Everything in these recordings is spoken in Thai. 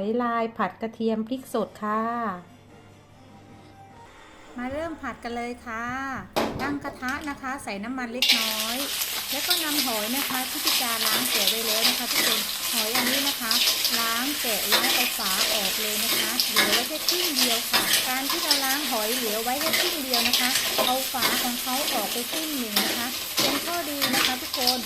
หอยลายผัดกระเทียมพริกสดค่ะ มาเริ่มผัดกันเลยค่ะ ตั้งกระทะนะคะ ใส่น้ำมันเล็กน้อย แล้วก็นำหอยนะคะที่พิจารล้างแกะไว้แล้วนะคะทุกคนหอยอันนี้นะคะ ล้างแกะล้างเอาฝาออกเลยนะคะเหลือไว้แค่ครึ่งเดียวค่ะ การที่เราล้างหอยเหลือไว้แค่ครึ่งเดียวนะคะ เอาฝาของเขาออกไปครึ่งหนึ่งนะคะ เป็นข้อดีนะคะทุกคน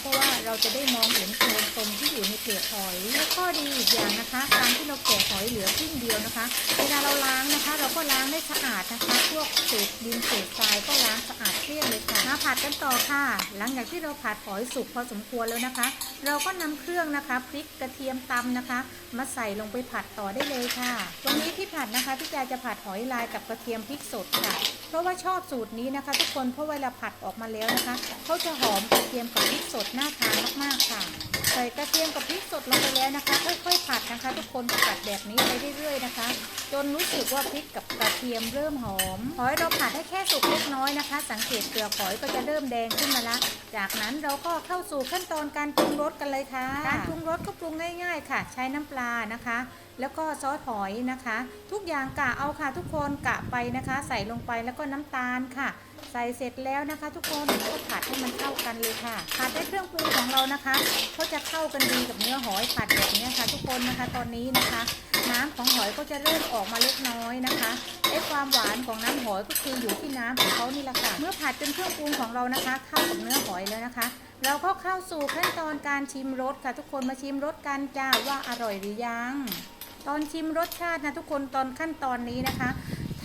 เราจะได้มองเห็นโครงตมที่อยู่ในเปลือกหอย และข้อดีอีกอย่างนะคะการที่เราแกะหอยเหลือครึ่งเดียวนะคะ เวลาเราล้างนะคะ เราก็ล้างได้สะอาดนะคะ พวกเศษดินเศษทรายก็ล้างสะอาดเกลี้ยงเลยค่ะมาผัดกันต่อค่ะ หลังจากที่เราผัดหอยสุกพอสมควรแล้วนะคะ เราก็นำเครื่องนะคะพริกกระเทียมตำนะคะ มาใส่ลงไปผัดต่อได้เลยค่ะตรงนี้ ที่ผัดนะคะพี่แจจะผัดหอยลายกับกระเทียมพริกสดค่ะ เพราะว่าชอบสูตรนี้นะคะ ทุกคนเพราะเวลาผัดออกมาแล้วนะคะเขาจะหอมกระเทียมกับพริกสดน่าทานมากๆค่ะใส่กระเทียมกับพริกสดลงไปแล้วนะคะ ค่อยๆผัดนะคะ ทุกคนผัดแบบนี้ไปเรื่อยๆนะคะ จนรู้สึกว่าพริกกับกระเทียมเริ่มหอมหอยเราผัดให้แค่สุกเล็กน้อยนะคะ สังเกตเปลือกหอยก็จะเริ่มแดงขึ้นมาละจากนั้นเราก็เข้าสู่ขั้นตอนการปรุงรสกันเลยค่ะ การปรุงรสก็ปรุงง่าย ๆ ค่ะ ใช้น้ำปลานะคะแล้วก็ซอสหอยนะคะ ทุกอย่างกะเอาค่ะ ทุกคนกะไปนะคะ ใส่ลงไปแล้วก็น้ำตาลค่ะ ใส่เสร็จแล้วนะคะ ทุกคนก็ผัดให้มันเข้ากันเลยค่ะผัดให้เครื่องปรุงของเรานะคะเขาจะเข้ากันดีกับเนื้อหอยผัดแบบนี้ค่ะ ทุกคนนะคะตอนนี้นะคะ น้ำของหอยก็จะเริ่มออกมาเล็กน้อยนะคะไอ้ความหวานของน้ำหอยก็คืออยู่ที่น้ำของเขานี่แหละค่ะเมื่อผัดจนเครื่องปรุงของเรานะคะ เข้ากับเนื้อหอยแล้วนะคะเราก็เข้าสู่ขั้นตอนการชิมรสค่ะ ทุกคนมาชิมรสกันจ้าว่าอร่อยหรือยัง ตอนชิมรสชาตินะทุกคนตอนขั้นตอนนี้นะคะ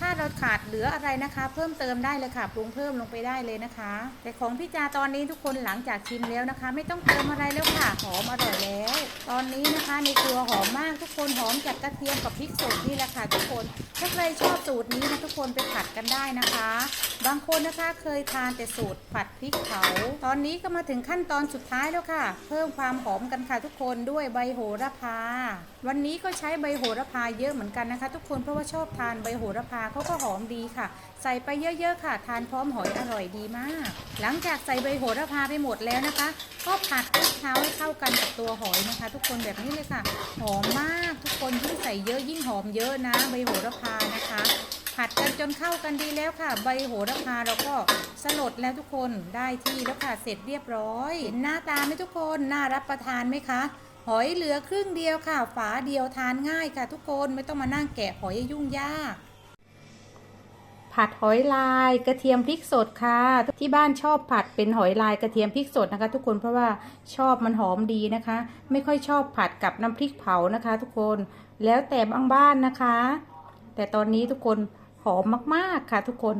ถ้าเราขาดเหลืออะไรนะคะ เพิ่มเติมได้เลยค่ะปรุงเพิ่มลงไปได้เลยนะคะ แต่ของพี่จาตอนนี้ทุกคนหลังจากชิมแล้วนะคะ ไม่ต้องเติมอะไรแล้วค่ะหอมอร่อยแล้ว ตอนนี้นะคะในครัวหอมมากทุกคนหอมจากกระเทียมกับพริกสดนี่แหละค่ะทุกคนถ้าใครชอบสูตรนี้นะทุกคนไปผัดกันได้นะคะ บางคนนะคะเคยทานแต่สูตรผัดพริกเผาตอนนี้ก็มาถึงขั้นตอนสุดท้ายแล้วค่ะ เพิ่มความหอมกันค่ะทุกคนด้วยใบโหระพา วันนี้ก็ใช้ใบโหระพาเยอะเหมือนกันนะคะ ทุกคนเพราะว่าชอบทานใบโหระพาเขาก็หอมดีค่ะ ใส่ไปเยอะๆค่ะ ทานพร้อมหอยอร่อยดีมาก หลังจากใส่ใบโหระพาไปหมดแล้วนะคะ ก็ผัดคลุกเคล้าให้เข้ากันกับตัวหอยนะคะ ทุกคนแบบนี้เลยค่ะ หอมมากทุกคนยิ่งใส่เยอะยิ่งหอมเยอะนะใบโหระพานะคะผัดกันจนเข้ากันดีแล้วค่ะ ใบโหระพาเราก็สลดแล้วทุกคนได้ที่แล้วค่ะเสร็จเรียบร้อยนหน้าตาไหมทุกคนน่ารับประทานไหมคะ หอยเหลือครึ่งเดียวค่ะ ฝาเดียวทานง่ายค่ะทุกคนไม่ต้องมานั่งแกะหอยยุ่งยาก ผัดหอยลายกระเทียมพริกสดค่ะ ที่บ้านชอบผัดเป็นหอยลายกระเทียมพริกสดนะคะ ทุกคนเพราะว่าชอบมันหอมดีนะคะ ไม่ค่อยชอบผัดกับน้ำพริกเผานะคะ ทุกคนแล้วแต่บางบ้านนะคะ แต่ตอนนี้ทุกคนหอมมากๆค่ะทุกคน